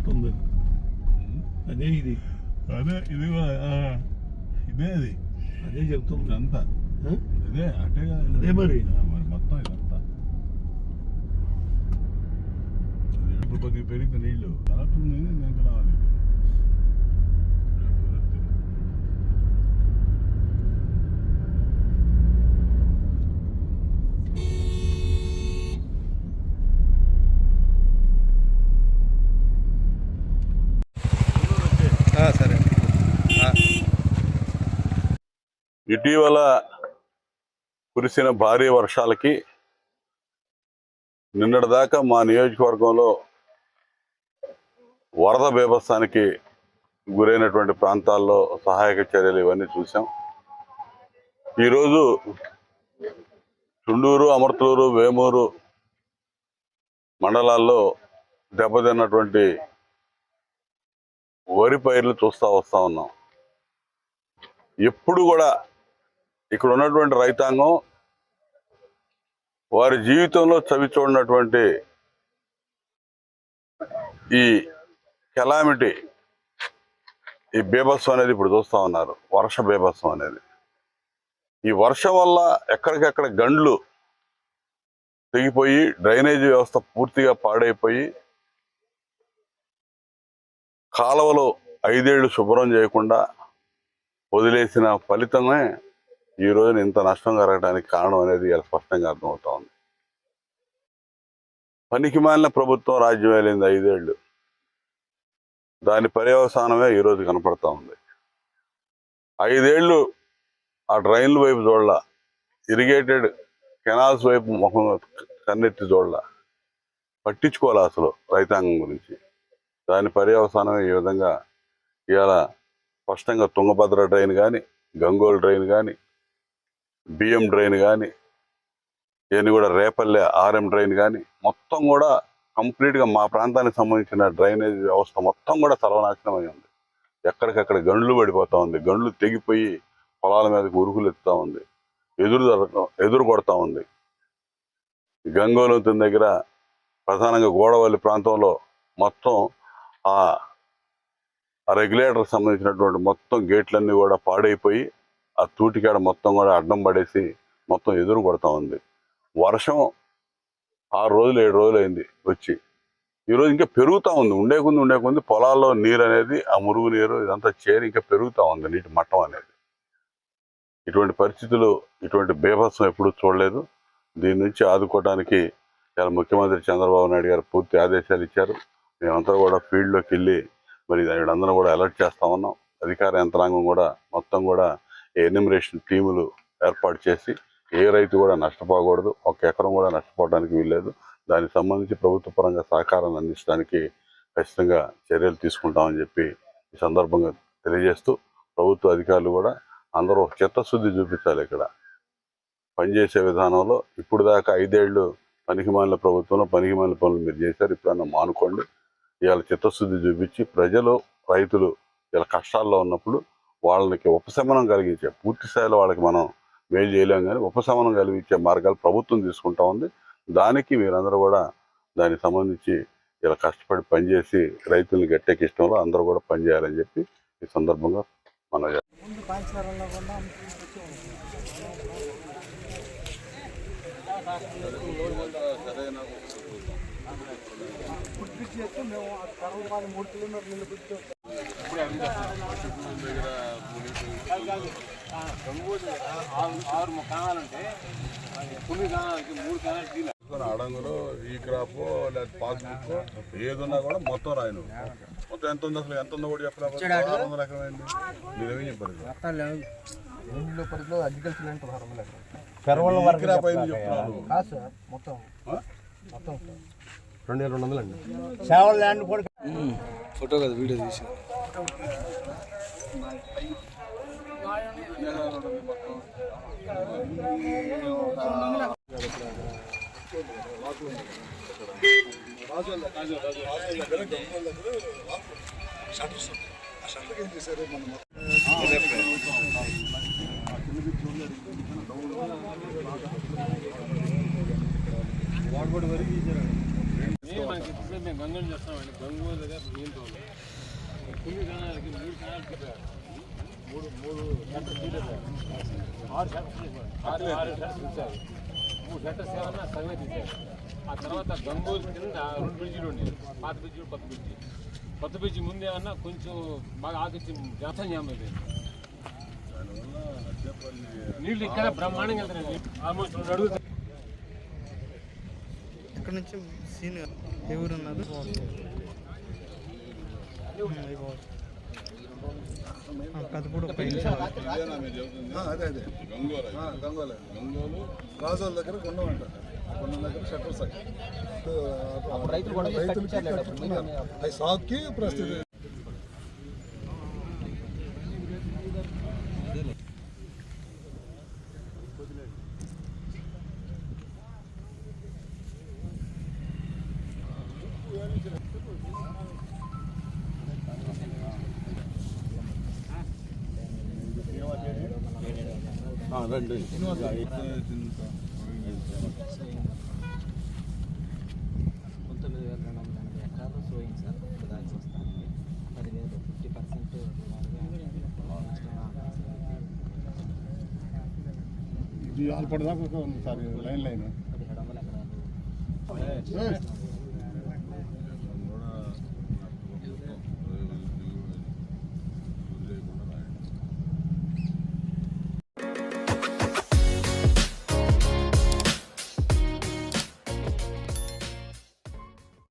ఉన్నట్టు ఉంది అది. అదే ఇది అదే ఇది ఇదే అది అదే చెప్తుంది ఆ? ఇదే అటే. అదే మరి. మరి మొత్తం ఇదంతా అది ఇప్పుడు కొద్దిగా పెరిగితే నీళ్ళు ఉంది నేను రావాలి ఇటీవల కురిసిన భారీ వర్షాలకి నిన్నటిదాకా మా నియోజకవర్గంలో వరద బీభత్సానికి గురైనటువంటి ప్రాంతాల్లో సహాయక చర్యలు ఇవన్నీ చూసాం ఈరోజు చుండూరు అమర్తూరు వేమూరు మండలాల్లో దెబ్బతిన్నటువంటి వరి పైర్లు చూస్తూ వస్తూ ఉన్నాం. ఎప్పుడు కూడా ఇక్కడ ఉన్నటువంటి రైతాంగం వారి జీవితంలో చవి చూడనటువంటి ఈ కెలామిటీ ఈ బీభత్సం అనేది ఇప్పుడు చూస్తా ఉన్నారు. వర్ష బీభత్సం అనేది. ఈ వర్షం వల్ల ఎక్కడికెక్కడ గండ్లు తెగిపోయి డ్రైనేజీ వ్యవస్థ పూర్తిగా పాడైపోయి కాలువలు ఐదేళ్ళు శుభ్రం చేయకుండా వదిలేసిన ఫలితమే ఈ రోజున ఇంత నష్టం జరగడానికి కారణం అనేది ఇలా స్పష్టంగా అర్థమవుతా ఉంది. పనికి మాలిన ప్రభుత్వం రాజ్యం వెళ్ళింది ఐదేళ్ళు దాని పర్యవసానమే ఈ రోజు కనపడతా ఉంది. ఐదేళ్ళు ఆ డ్రైన్ల వైపు చూడాల. ఇరిగేటెడ్ కెనాల్స్ వైపు ముఖం కన్నెత్తి చూడాల. పట్టించుకోవాలి అసలు రైతాంగం గురించి. దాని పర్యవసానమే ఈ విధంగా ఇవాళ స్పష్టంగా తుంగభద్ర డ్రైన్ కానీ గంగోల్ డ్రైన్ కానీ బియ్యం డ్రైన్ కానీ ఇవన్నీ కూడా రేపల్లె ఆర్ఎం డ్రైన్ కానీ మొత్తం కూడా కంప్లీట్గా మా ప్రాంతానికి సంబంధించిన డ్రైనేజ్ వ్యవస్థ మొత్తం కూడా సర్వనాశనమై ఉంది ఎక్కడికక్కడ గండ్లు పడిపోతా ఉంది. గండ్లు తెగిపోయి పొలాల మీదకి ఉరుకులు ఎత్తుతూ ఉంది. ఎదురు ఎదురు కొడతా ఉంది. గంగోలంతం దగ్గర ప్రధానంగా గోడవల్లి ప్రాంతంలో మొత్తం ఆ రెగ్యులేటర్కి సంబంధించినటువంటి మొత్తం గేట్లన్నీ కూడా పాడైపోయి ఆ తూటికాడ మొత్తం కూడా అడ్డం పడేసి మొత్తం ఎదురు కొడతా ఉంది. వర్షం ఆరు రోజులు ఏడు రోజులు అయింది వచ్చి ఈరోజు ఇంకా పెరుగుతూ ఉంది. ఉండే కొంది ఉండే కొంది పొలాల్లో నీరు అనేది ఆ మురుగు నీరు ఇదంతా చేరి ఇంకా పెరుగుతూ ఉంది నీటి మట్టం అనేది. ఇటువంటి పరిస్థితులు ఇటువంటి బీభత్సం ఎప్పుడూ చూడలేదు. దీని నుంచి ఆదుకోవడానికి చాలా ముఖ్యమంత్రి చంద్రబాబు నాయుడు గారు పూర్తి ఆదేశాలు ఇచ్చారు. మేమంతా కూడా ఫీల్డ్లోకి వెళ్ళి మరి వీళ్ళందరూ కూడా అలర్ట్ చేస్తా ఉన్నాం. అధికార యంత్రాంగం కూడా మొత్తం కూడా ఎన్యూమరేషన్ టీములు ఏర్పాటు చేసి ఏ రైతు కూడా నష్టపోకూడదు ఒక ఎకరం కూడా నష్టపోవడానికి వీల్లేదు. దానికి సంబంధించి ప్రభుత్వ పరంగా సహకారాన్ని అందించడానికి ఖచ్చితంగా చర్యలు తీసుకుంటామని చెప్పి ఈ సందర్భంగా తెలియజేస్తూ ప్రభుత్వ అధికారులు కూడా అందరూ ఒక చిత్తశుద్ధి చూపించాలి ఇక్కడ. పనిచేసే విధానంలో ఇప్పుడు దాకా ఐదేళ్ళు పనికిమాలిన ప్రభుత్వంలో పనికిమాలిన పనులు మీరు చేశారు ఇప్పుడన్నా మానుకోండి. ఇవాళ చిత్తశుద్ధి చూపించి ప్రజలు రైతులు ఇలా కష్టాల్లో ఉన్నప్పుడు వాళ్ళకి ఉపశమనం కలిగించే పూర్తి స్థాయిలో వాళ్ళకి మనం మేలు చేయలేం కానీ ఉపశమనం కలిగించే మార్గాలు ప్రభుత్వం తీసుకుంటా ఉంది. దానికి మీరందరూ కూడా దానికి సంబంధించి ఇలా కష్టపడి పనిచేసి రైతుల్ని గట్టెక్కిష్టంలో అందరూ కూడా పనిచేయాలని చెప్పి ఈ సందర్భంగా మనం అడంగులు ఈ క్రాప్ లేదా పాస్బుక్ ఏది ఉన్నా కూడా మొత్తం రాయను. మొత్తం ఎంత ఉంది అసలు? ఎంత ఉందో కూడా చెప్పలేదు ఆరు వందల ఎకరం అయింది. మీరేమీ చెప్పారు ఈ క్రాప్ అయింది చెప్తున్నారు రెండు వేల రెండు వందలు అండి. సేవల ల్యాండ్ కూడా ఫోటో కదా వీడియో తీసి. షటర్స్ ఆ వరకు మేము గంగూరు చేస్తామండి గంగూరు దగ్గర నీళ్ళు తోలి కొన్ని కణాలకి మూడు కణాలకి మూడు మూడు సెంటర్స్ తీసేశారు ఆరు సెంటర్స్ తీశారు ఆరు సెంటర్స్ షట్టర్స్ తీశారు మూడు సెంటర్స్ ఏమన్నా సగమే తీశారు ఆ తర్వాత గంగూల్ కింద రెండు బ్రిడ్జీలు ఉండేవి పాత బ్రిడ్జి కొత్త బ్రిడ్జి కొత్త బ్రిడ్జి ముందేమన్నా కొంచెం బాగా ఆకిచ్చి జాతం జామ్ అయిపోయింది నీళ్ళు ఇక్కడ బ్రహ్మాండంగా వెళ్తున్నాయి ఆల్మోస్ట్ రెండు అడుగులు ఇక్కడ నుంచి సీన్ ఎవరు పైన. అదే అదే. గంగోల గంగోలు రాజోల దగ్గర గుండం అంట గుండం దగ్గర షట్టర్స్ రైతులు రైతులకి అవి సాగుకి ప్రస్తుతం రండి పంతొమ్మిది వేల రెండు. వందల ఎనభై ఎకరాలు సోయింగ్ సార్ దాల్చి వస్తాను పదివేలు ఫిఫ్టీ పర్సెంట్ ఇది ఆల్పడదాకా ఉంది సార్ లైన్ లైన్. పదిహేడు వందల ఎకరాలు.